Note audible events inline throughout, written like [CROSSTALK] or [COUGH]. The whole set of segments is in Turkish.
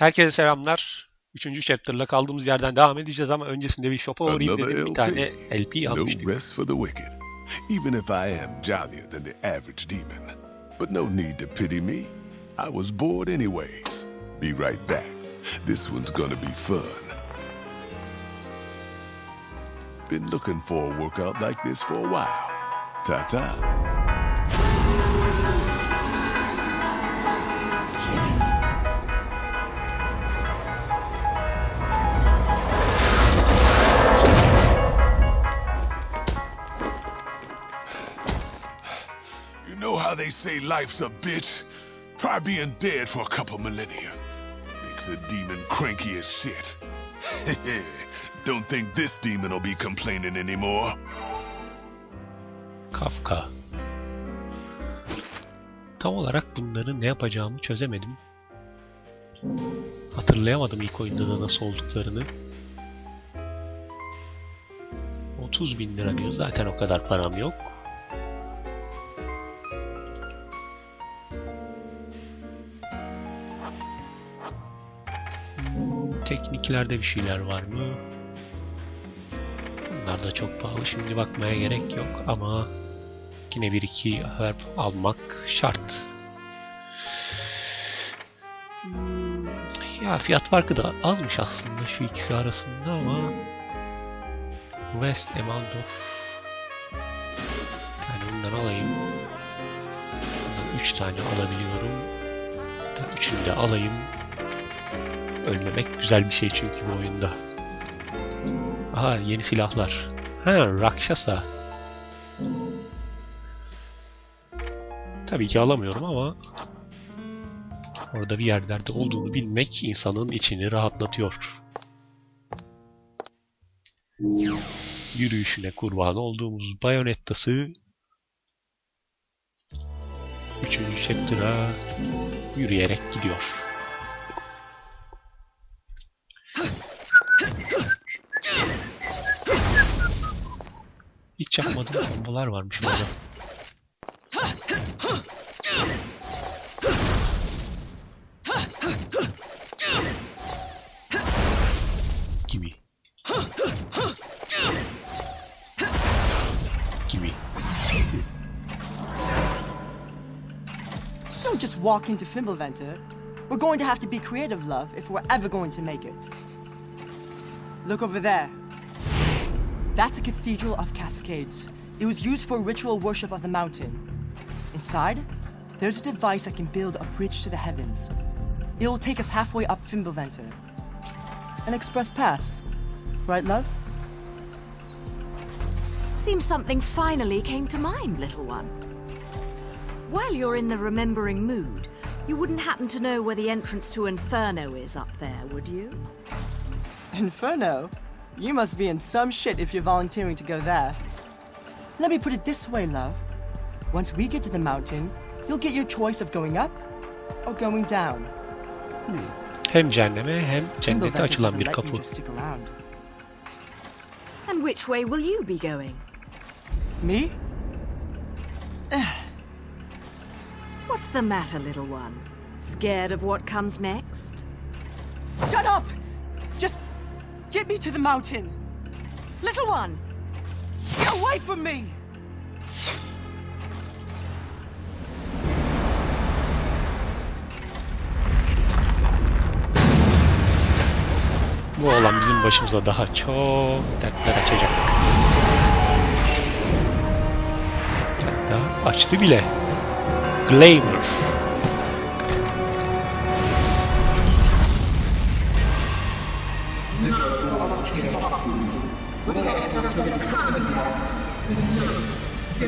Herkese selamlar. Üçüncü chapter'la kaldığımız yerden devam edeceğiz ama öncesinde bir shop'a uğrayayım dedim. Bir tane LP No almıştık. rest for the wicked. Even if I am jollier than the average demon. But no need to pity me. I was bored anyways. Be right back. This one's gonna be fun. Been looking for a workout like this for a while. Ta they say life's a bitch? Try being dead for a couple millennia. Makes a demon cranky as shit. [LAUGHS] Don't think this demon will be complaining anymore. Kafka. Tam olarak bunları ne yapacağımı çözemedim. Hatırlayamadım ilk oyunda da nasıl olduklarını. 30 bin lira diyor. Zaten o kadar param yok. Tekniklerde bir şeyler var mı? Bunlar da çok pahalı. Şimdi bakmaya gerek yok ama yine bir iki herb almak şart. Ya fiyat farkı da azmış aslında şu ikisi arasında ama West amount of tane bundan alayım. Bundan üç tane alabiliyorum. Üçünü de alayım. Ölmemek güzel bir şey çünkü bu oyunda. Aha yeni silahlar. Ha Rakshasa. Tabii ki alamıyorum ama orada bir yerlerde olduğunu bilmek insanın içini rahatlatıyor. Yürüyüşüne kurban olduğumuz Bayonetta'sı 3. chapter'a yürüyerek gidiyor. Hiç yapmadığım kombolar varmış orada. Gimme. Gimme. Don't just walk into Fimbulventer. We're going to have to be creative, love, if we're ever going to make it. Look over there. That's the Cathedral of Cascades. It was used for ritual worship of the mountain. Inside, there's a device that can build a bridge to the heavens. It'll take us halfway up Fimbulventer. An express pass. Right, love? Seems something finally came to mind, little one. While you're in the remembering mood, you wouldn't happen to know where the entrance to Inferno is up there, would you? Inferno? You must be in some shit if you're volunteering to go there. Let me put it this way, love. Once we get to the mountain, you'll get your choice of going up or going down. Hmm. Hem cehenneme hem cennete açılan bir kapı. just stick around. And which way will you be going? Me? What's the matter, little one? Scared of what comes next? Shut up! Get me to the mountain. Little one! Get away from me! Bu olan bizim başımıza daha çok dertler açacak. Hatta açtı bile. Glamour.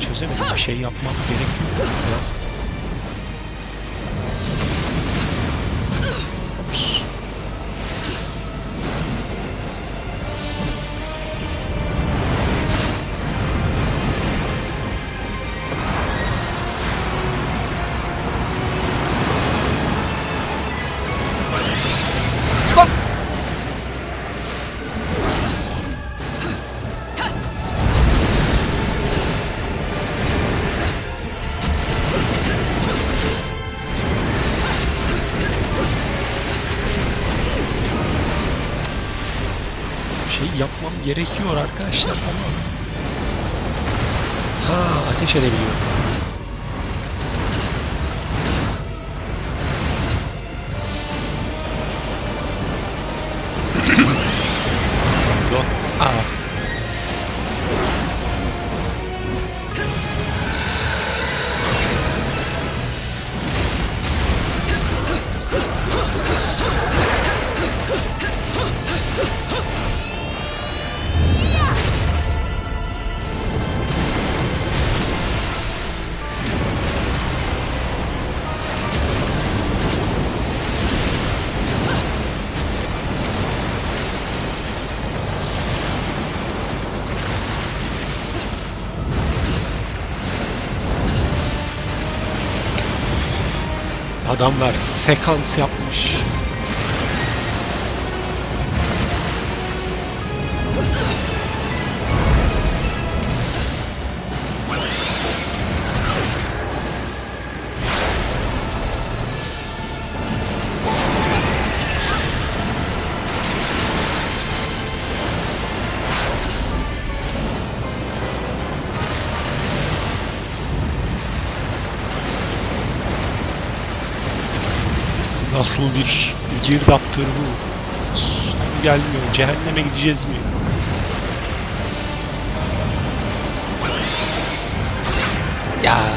Çözemedim. Bir şey yapmam gerekiyor. Gerekiyor arkadaşlar ama... Ha ateş edebiliyorum. Adamlar sekans yapmış. Nasıl bir girdaptır bu? Son gelmiyor. Cehenneme gideceğiz mi? Ya.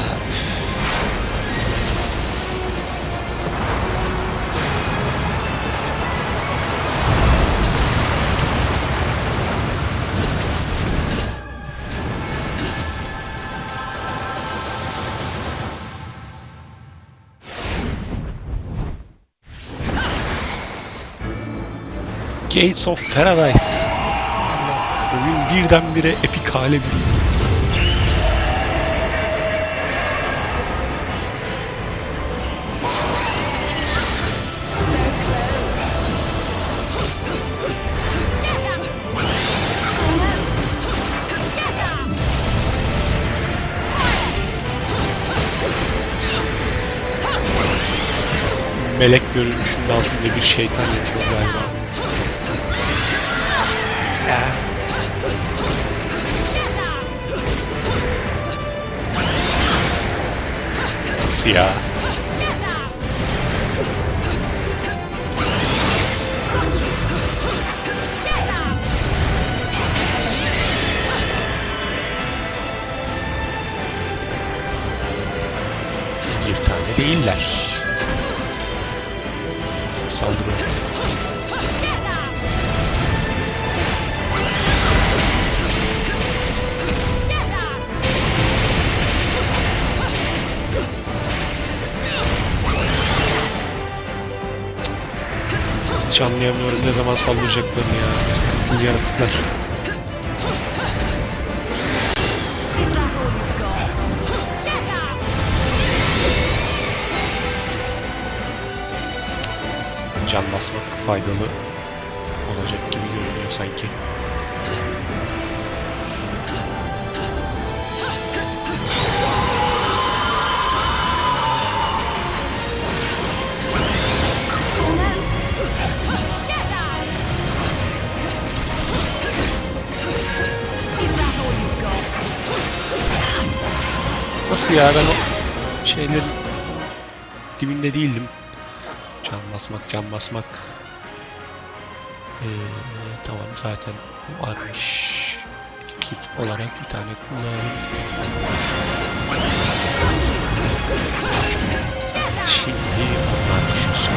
Gates of Paradise. Oyun birdenbire epik hale büründü. Melek görünüşünün altında bir şeytan yatıyor galiba. Ya. Nasıl ya? Bir tane değiller. Nasıl Anlayamıyorum ne zaman saldıracaklarını ya. Sıkıntılı yaratıklar. Can basmak faydalı olacak gibi görünüyor sanki. Nasıl ya ben o şeylerin dibinde değildim. Can basmak, can basmak. Ee, tamam zaten varmış. Kit olarak bir tane kullanalım. Şimdi anlamışız.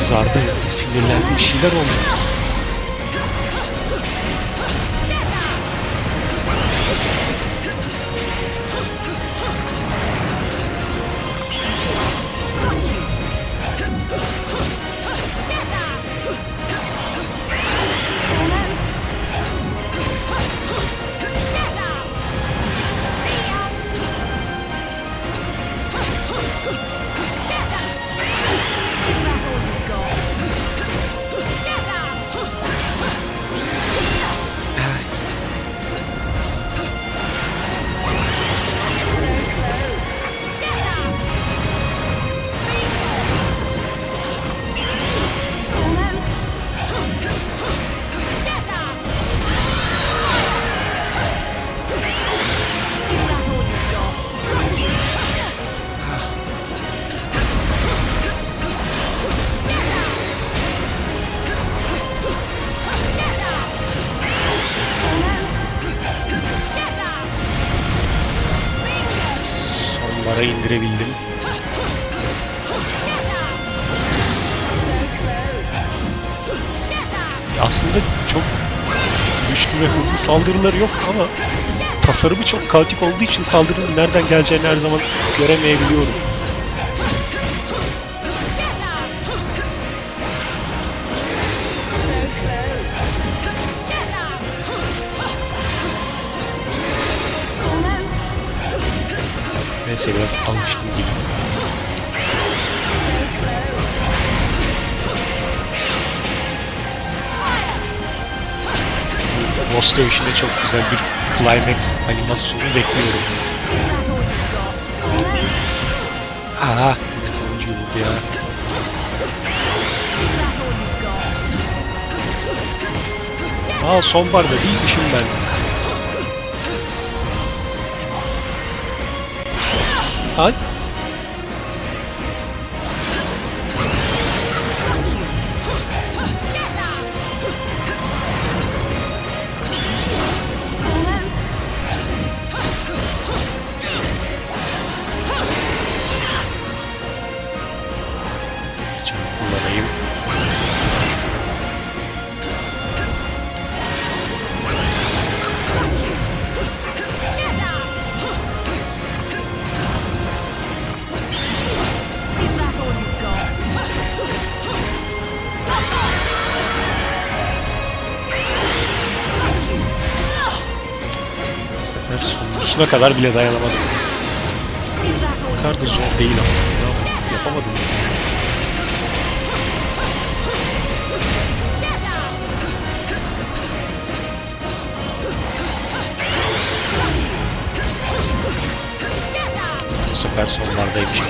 kızardı, sinirlendi, bir şeyler oldu. Sonlara indirebildim. Aslında çok güçlü ve hızlı saldırıları yok ama tasarımı çok kaotik olduğu için saldırının nereden geleceğini her zaman göremeyebiliyorum. Neyse biraz alıştım gibi. Lost dövüşünde çok güzel bir climax animasyonu bekliyorum. Aa, yine sonuncuyu vurdu ya. Aa sonbaharda değilmişim ben. 好、啊。Sonuna kadar bile dayanamadım. Got? zor değil aslında ama yapamadım. Bu sefer sonlardaymış.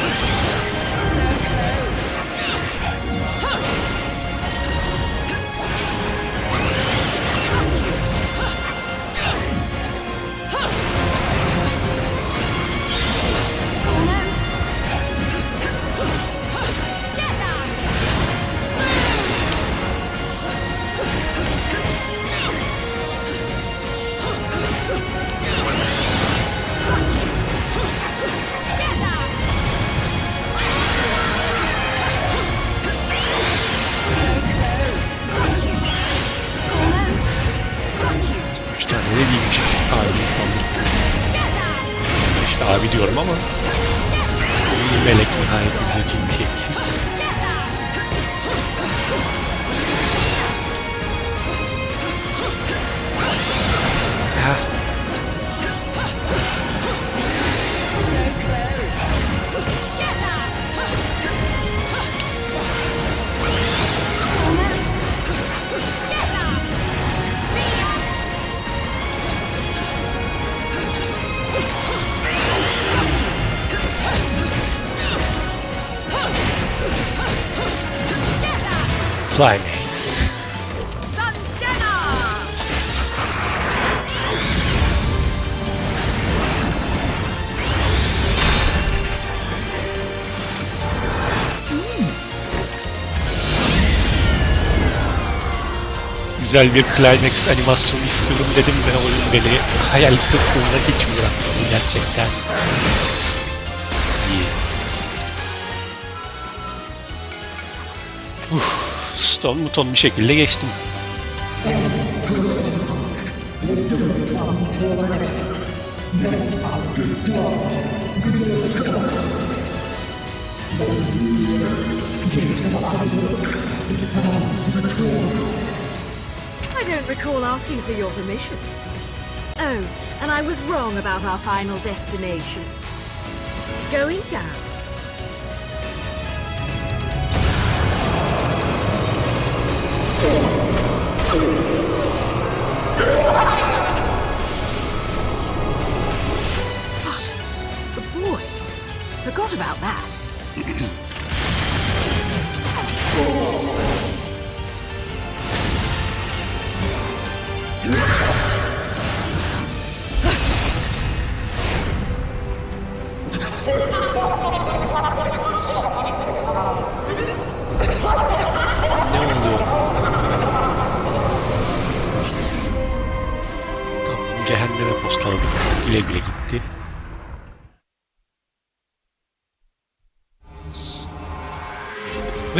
İşte abi diyorum ama melek nihayetinde cinsiyetsiz. Climax. Güzel bir climax animasyonu istiyorum dedim ve oyun beni hayal kırıklığına hiç bırakmadı gerçekten. İyi. Uf, Şekilde geçtim. I don't recall asking for your permission. Oh, and I was wrong about our final destination. Going down. The boy. Forgot about that. [LAUGHS]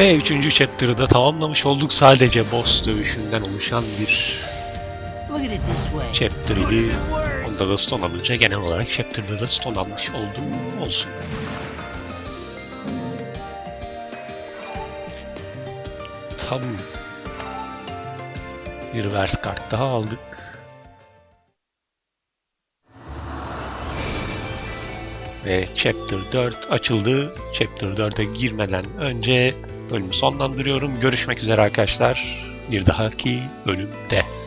Ve üçüncü chapter'ı da tamamlamış olduk. Sadece boss dövüşünden oluşan bir chapter idi. Onda da stone alınca genel olarak chapter'da da stone almış oldum. Olsun. Tam bir vers kart daha aldık. Ve Chapter 4 açıldı. Chapter 4'e girmeden önce bölümü sonlandırıyorum. Görüşmek üzere arkadaşlar. Bir dahaki bölümde.